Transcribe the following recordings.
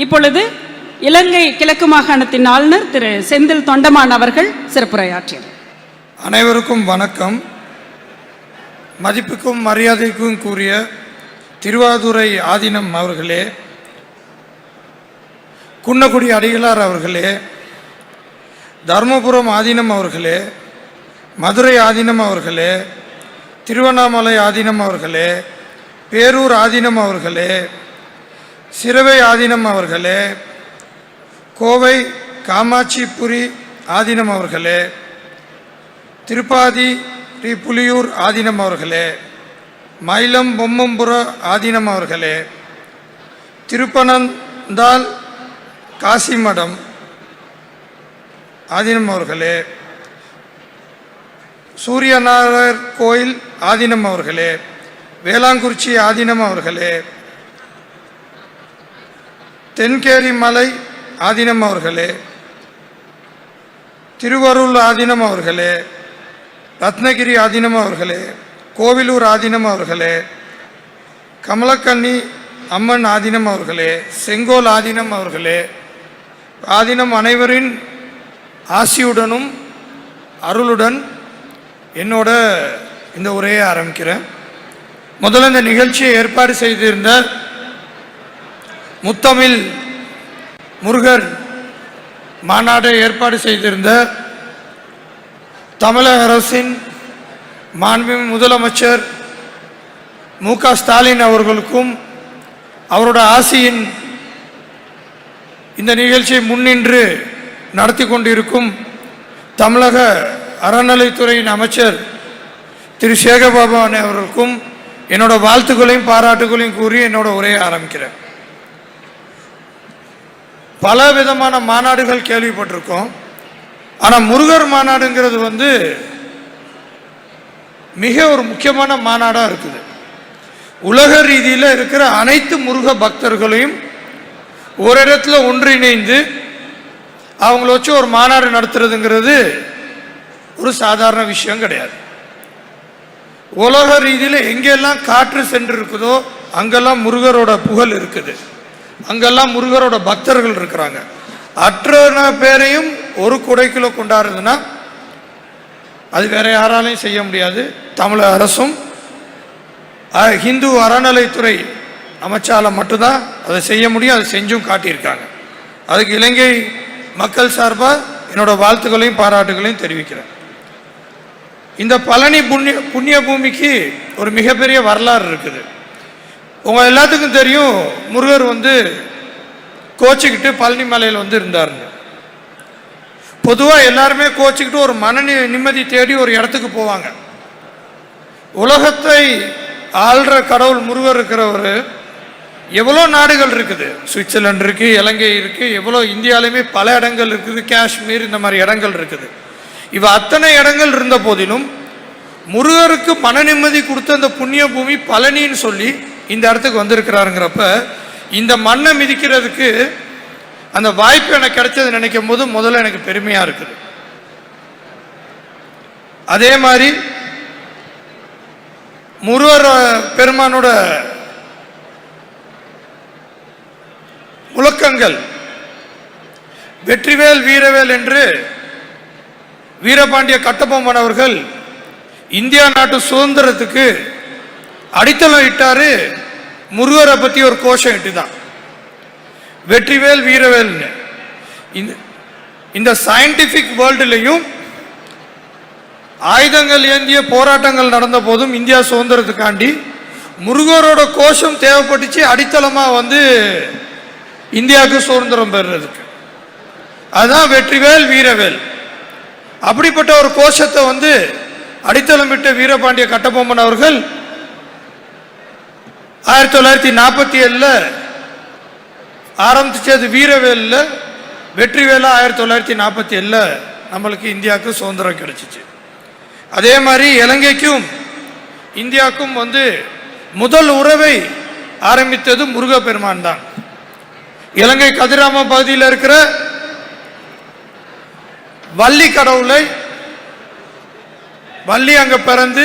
இப்பொழுது இலங்கை கிழக்கு மாகாணத்தின் ஆளுநர் திரு செந்தில் தொண்டமான் அவர்கள் சிறப்புரையாற்றினார் அனைவருக்கும் வணக்கம். மதிப்புக்கும் மரியாதைக்கும் கூறிய திருவாதுரை ஆதீனம் அவர்களே குன்னக்குடி அடிகளார் அவர்களே தர்மபுரம் ஆதீனம் அவர்களே மதுரை ஆதீனம் அவர்களே திருவண்ணாமலை ஆதீனம் அவர்களே பேரூர் ஆதீனம் அவர்களே சிறுவை ஆதீனம் அவர்களே கோவை காமாட்சிபுரி ஆதீனம் அவர்களே திருப்பாதி ஸ்ரீ புலியூர் ஆதீனம் அவர்களே மயிலம் பொம்மம்புர ஆதீனம் அவர்களே திருப்பனந்தால் காசிமடம் ஆதீனம் அவர்களே சூரியநாதர் கோயில் ஆதீனம் அவர்களே வேளாங்குறிச்சி ஆதீனம் அவர்களே தென்கேரி மலை ஆதீனம் அவர்களே திருவருள் ஆதீனம் அவர்களே ரத்னகிரி ஆதீனம் அவர்களே கோவிலூர் ஆதீனம் அவர்களே கமலக்கன்னி அம்மன் ஆதீனம் அவர்களே செங்கோல் ஆதீனம் அவர்களே ஆதீனம் அனைவரின் ஆசியுடனும் அருளுடன் என்னோட இந்த உரையை ஆரம்பிக்கிறேன். முதல்ல இந்த நிகழ்ச்சியை ஏற்பாடு செய்திருந்த முத்தமிழ் முருகன் மாநாட்டை ஏற்பாடு செய்திருந்த தமிழக அரசின் மாண்புமிகு முதலமைச்சர் மு க ஸ்டாலின் அவர்களுக்கும் அவரோட ஆசியின் இந்த நிகழ்ச்சியை முன்னின்று நடத்தி கொண்டிருக்கும் தமிழக அறநிலைத்துறையின் அமைச்சர் திரு சேகர்பாபு அவர்களுக்கும் என்னோட வாழ்த்துக்களையும் பாராட்டுகளையும் கூறி என்னோட உரையை ஆரம்பிக்கிறேன். பல விதமான மாநாடுகள் கேள்விப்பட்டிருக்கோம். ஆனால் முருகர் மாநாடுங்கிறது வந்து மிக ஒரு முக்கியமான மாநாடாக இருக்குது. உலக ரீதியில் இருக்கிற அனைத்து முருக பக்தர்களையும் ஒரு இடத்துல ஒன்றிணைந்து அவங்கள வச்சு ஒரு மாநாடு நடத்துறதுங்கிறது ஒரு சாதாரண விஷயம் கிடையாது. உலக ரீதியில் எங்கெல்லாம் காற்று சென்று இருக்குதோ அங்கெல்லாம் முருகரோட புகழ் இருக்குது. அங்கெல்லாம் முருகரோட பக்தர்கள் இருக்கிறாங்க. அற்ற பேரையும் ஒரு குடைக்குள்ள கொண்டாடுறதுன்னா அது வேற யாராலையும் செய்ய முடியாது. தமிழக அரசும் ஹிந்து அறநிலைத்துறை அமைச்சால மட்டும்தான் அதை செய்ய முடியும். அதை செஞ்சும் காட்டியிருக்காங்க. அதுக்கு இலங்கை மக்கள் சார்பாக என்னோட வாழ்த்துக்களையும் பாராட்டுகளையும் தெரிவிக்கிறேன். இந்த பழனி புண்ணிய புண்ணிய பூமிக்கு ஒரு மிகப்பெரிய வரலாறு இருக்குது. உங்கள் எல்லாத்துக்கும் தெரியும் முருகர் வந்து கோச்சிக்கிட்டு பழனி மலையில் வந்து இருந்தாருங்க பொதுவாக எல்லாருமே கோச்சிக்கிட்டு ஒரு மன நி- நிம்மதி தேடி ஒரு இடத்துக்கு போவாங்க. உலகத்தை ஆள்ற கடவுள் முருகர் இருக்கிறவர் எவ்வளோ நாடுகள் இருக்குது? சுவிட்சர்லாந்து இருக்குது இலங்கை இருக்குது எவ்வளோ இந்தியாலையுமே பல இடங்கள் இருக்குது காஷ்மீர் இந்த மாதிரி இடங்கள் இருக்குது. இவ அத்தனை இடங்கள் இருந்த போதிலும் முருகருக்கு மன நிம்மதி கொடுத்த அந்த புண்ணிய பூமி பழனின்னு சொல்லி இந்த இடத்துக்கு வந்திருக்கிறாருங்கிறப்ப இந்த மண்ணை மிதிக்கிறதுக்கு அந்த வாய்ப்பு எனக்கு கிடைச்சது நினைக்கும் போது முதல்ல எனக்கு பெருமையாக இருக்குது. அதே மாதிரி முருகர் பெருமானோட முழக்கங்கள் வெற்றிவேல் வீரவேல் என்று வீரபாண்டிய கட்டபொம்மன் அவர்கள் இந்தியா நாட்டு சுதந்திரத்துக்கு அடித்தளம் இட்டாரு. முருகரை பற்றி ஒரு கோஷம் இட்டுதான். வெற்றிவேல் வீரவேல்னு. இந்த இந்த சயின்டிஃபிக் வேர்ல்டுலையும் ஆயுதங்கள் ஏந்திய போராட்டங்கள் நடந்த போதும் இந்தியா சுதந்திரத்துக்காண்டி முருகரோட கோஷம் தேவைப்பட்டுச்சு அடித்தளமாக வந்து இந்தியாவுக்கு சுதந்திரம் பெறுறதுக்கு. அதுதான் வெற்றிவேல் வீரவேல். அப்படிப்பட்ட ஒரு கோஷத்தை வந்து அடித்தளமிட்ட வீரபாண்டிய கட்டபொம்மன் அவர்கள் ஆயிரத்தி தொள்ளாயிரத்தி நாற்பத்தி ஏழில் ஆரம்பிச்சது வீரவேலில். வெற்றிவேலா ஆயிரத்தி தொள்ளாயிரத்தி நாற்பத்தி ஏழில் நம்மளுக்கு இந்தியாவுக்கு சுதந்திரம் கிடைச்சிச்சு. அதே மாதிரி இலங்கைக்கும் இந்தியாவுக்கும் வந்து முதல் உறவை ஆரம்பித்தது முருகப்பெருமான் தான். இலங்கை கதிராம பகுதியில் இருக்கிற வள்ளி கடவுளை வள்ளி அங்கே பிறந்து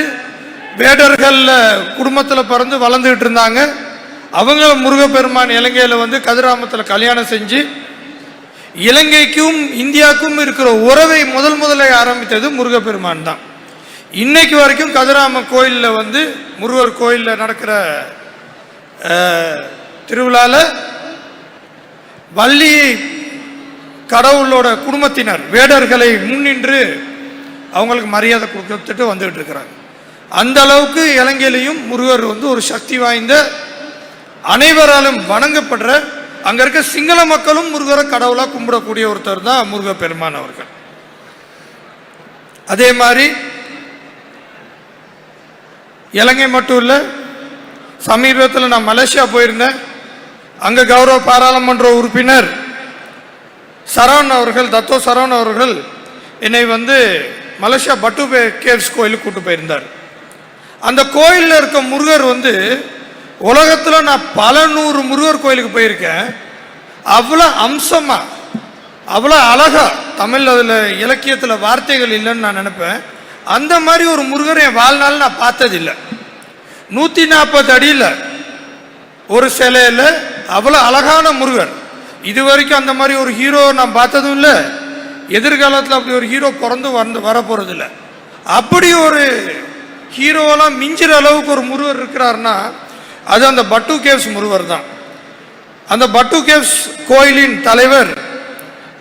வேடர்கள் குடும்பத்தில் பிறந்து வளர்ந்துக்கிட்டு இருந்தாங்க. அவங்க முருகப்பெருமான் இலங்கையில் வந்து கதிராமத்தில் கல்யாணம் செஞ்சு இலங்கைக்கும் இந்தியாவுக்கும் இருக்கிற உறவை முதல் முதல்ல ஆரம்பித்தது முருகப்பெருமான் தான். இன்னைக்கு வரைக்கும் கதிராம கோயிலில் வந்து முருகர் கோயிலில் நடக்கிற திருவிழாவில் வள்ளி கடவுளோட குடும்பத்தினர் வேடர்களை முன்னின்று அவங்களுக்கு மரியாதை கொடுத்துட்டு வந்துகிட்டு இருக்கிறாங்க. அந்த அளவுக்கு இலங்கையிலையும் முருகர் வந்து ஒரு சக்தி வாய்ந்த அனைவராலும் வணங்கப்படுற அங்க இருக்க சிங்கள மக்களும் முருகரை கடவுளா கும்பிடக்கூடிய ஒருத்தர் தான் முருக பெருமான் அவர்கள். அதே மாதிரி இலங்கை மட்டும் இல்லை சமீபத்தில் நான் மலேசியா போயிருந்தேன். அங்க கௌரவ பாராளுமன்ற உறுப்பினர் சரவண் அவர்கள் தத்தோ சரவண் அவர்கள் என்னை வந்து மலேசியா பட்டு கேவ்ஸ் கோயிலுக்கு கூட்டு போயிருந்தார். அந்த கோயிலில் இருக்க முருகர் வந்து உலகத்தில் நான் பல நூறு முருகர் கோயிலுக்கு போயிருக்கேன். அவ்வளோ அம்சமாக அவ்வளோ அழகா தமிழ் அதில் இலக்கியத்தில் வார்த்தைகள் இல்லைன்னு நான் நினைப்பேன். அந்த மாதிரி ஒரு முருகர் என் வாழ்நாள் நான் பார்த்ததில்லை. நூற்றி நாற்பது அடியில் ஒரு சிலையில் அவ்வளோ அழகான முருகர். இது வரைக்கும் அந்த மாதிரி ஒரு ஹீரோ நான் பார்த்ததும் இல்லை. எதிர்காலத்தில் அப்படி ஒரு ஹீரோ பிறந்து வந்து வரப்போகிறது இல்லை அப்படி ஒரு ஹீரோவெல்லாம் மிஞ்சிற அளவுக்கு ஒரு முருகர் இருக்கிறாருன்னா அது அந்த பட்டு கேவ்ஸ் முருகர் தான். அந்த பட்டு கேவ்ஸ் கோயிலின் தலைவர்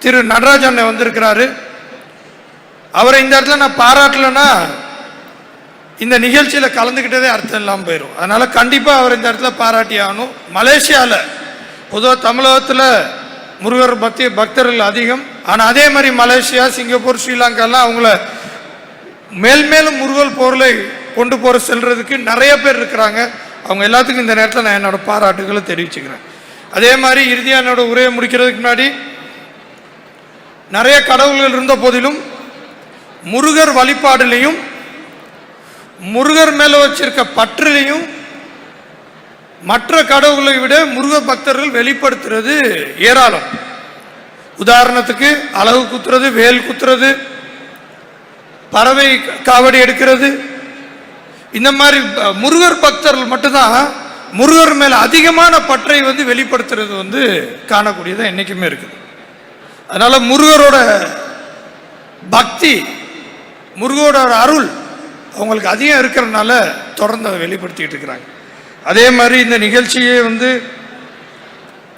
திரு நடராஜன் வந்திருக்கிறாரு. அவரை இந்த இடத்துல நான் பாராட்டலைன்னா இந்த நிகழ்ச்சியில் கலந்துக்கிட்டதே அர்த்தம் இல்லாமல் போயிடும் அதனால கண்டிப்பாக அவர் இந்த இடத்துல பாராட்டி ஆகணும். மலேசியாவில் பொதுவாக தமிழகத்தில் முருகர் பக்தி பக்தர்கள் அதிகம். ஆனால் அதே மாதிரி மலேசியா சிங்கப்பூர் ஸ்ரீலங்காலாம் அவங்கள மேல் மேலும் முருகல் பொருளை கொண்டு போகிற செல்றதுக்கு நிறைய பேர் இருக்கிறாங்க. அவங்க எல்லாத்துக்கும் இந்த நேரத்தில் நான் என்னோட பாராட்டுகளை தெரிவிச்சுக்கிறேன். அதே மாதிரி இறுதியாக என்னோட உரையை முடிக்கிறதுக்கு முன்னாடி நிறைய கடவுள்கள் இருந்த போதிலும் முருகர் வழிபாடுலையும் முருகர் மேலே வச்சிருக்க பற்றிலையும் மற்ற கடவுளை விட முருக பக்தர்கள் வெளிப்படுத்துறது ஏராளம். உதாரணத்துக்கு அழகு குத்துறது வேல் குத்துறது பறவை காவடி எடுக்கிறது. இந்த மாதிரி முருகர் பக்தர்கள் மட்டும்தான் முருகர் மேல அதிகமான பற்றை வந்து வெளிப்படுத்துறது வந்து காணக்கூடியதாக என்னைக்குமே இருக்குது. அதனால முருகரோட பக்தி முருகரோட அருள் அவங்களுக்கு அதிகம் இருக்கிறதுனால தொடர்ந்து அதை வெளிப்படுத்திட்டு இருக்கிறாங்க. அதே மாதிரி இந்த நிகழ்ச்சியை வந்து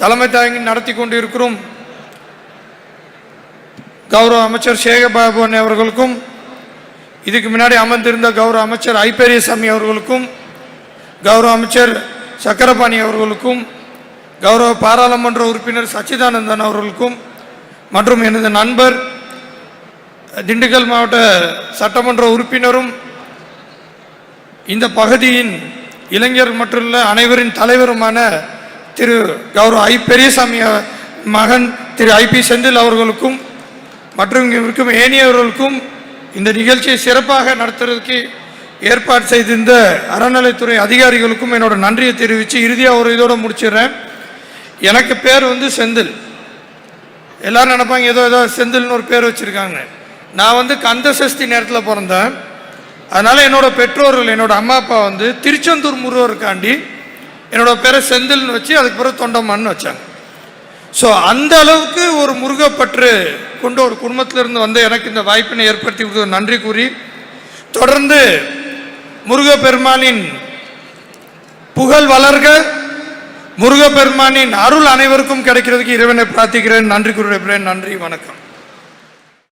தலைமை தாங்கி நடத்தி கொண்டு இருக்கிறோம் கௌரவ அமைச்சர் சேகபாபு அவர்களுக்கும் இதுக்கு முன்னாடி அமர்ந்திருந்த கௌரவ அமைச்சர் ஐ அவர்களுக்கும் கௌரவ அமைச்சர் சக்கரபாணி அவர்களுக்கும் கௌரவ பாராளுமன்ற உறுப்பினர் சச்சிதானந்தன் அவர்களுக்கும் மற்றும் எனது நண்பர் திண்டுக்கல் மாவட்ட சட்டமன்ற உறுப்பினரும் இந்த பகுதியின் இளைஞர் மற்றும் அனைவரின் தலைவருமான திரு கௌரவ ஐ பெரியசாமி மகன் திரு ஐ பி செந்தில் அவர்களுக்கும் மற்றும் இருக்கும் ஏனியவர்களுக்கும் இந்த நிகழ்ச்சியை சிறப்பாக நடத்துறதுக்கு ஏற்பாடு செய்திருந்த அறநிலைத்துறை அதிகாரிகளுக்கும் என்னோட நன்றியை தெரிவித்து இறுதியாக ஒரு இதோடு முடிச்சிடுறேன். எனக்கு பேர் வந்து செந்தில். எல்லோரும் நினப்பாங்க ஏதோ ஏதோ செந்தில்னு ஒரு பேர் வச்சுருக்காங்க. நான் வந்து கந்த சஷ்டி நேரத்தில் பிறந்தேன். அதனால் என்னோட பெற்றோர்கள் என்னோடய அம்மா அப்பா வந்து திருச்செந்தூர் முருகருக்காண்டி என்னோடய பேரை செந்தில்னு வச்சு அதுக்கு பிறகு தொண்டமான்னு வச்சாங்க. ஸோ அந்த அளவுக்கு ஒரு முருகப்பற்று கொண்ட ஒரு குடும்பத்திலிருந்து வந்து எனக்கு இந்த வாய்ப்பினை ஏற்படுத்தி கொடுத்து நன்றி கூறி தொடர்ந்து முருகப்பெருமானின் புகழ் வளர்க முருகப்பெருமானின் அருள் அனைவருக்கும் கிடைக்கிறதுக்கு இறைவனை பிரார்த்திக்கிறேன். நன்றி கூறுகிறேன் நன்றி வணக்கம்.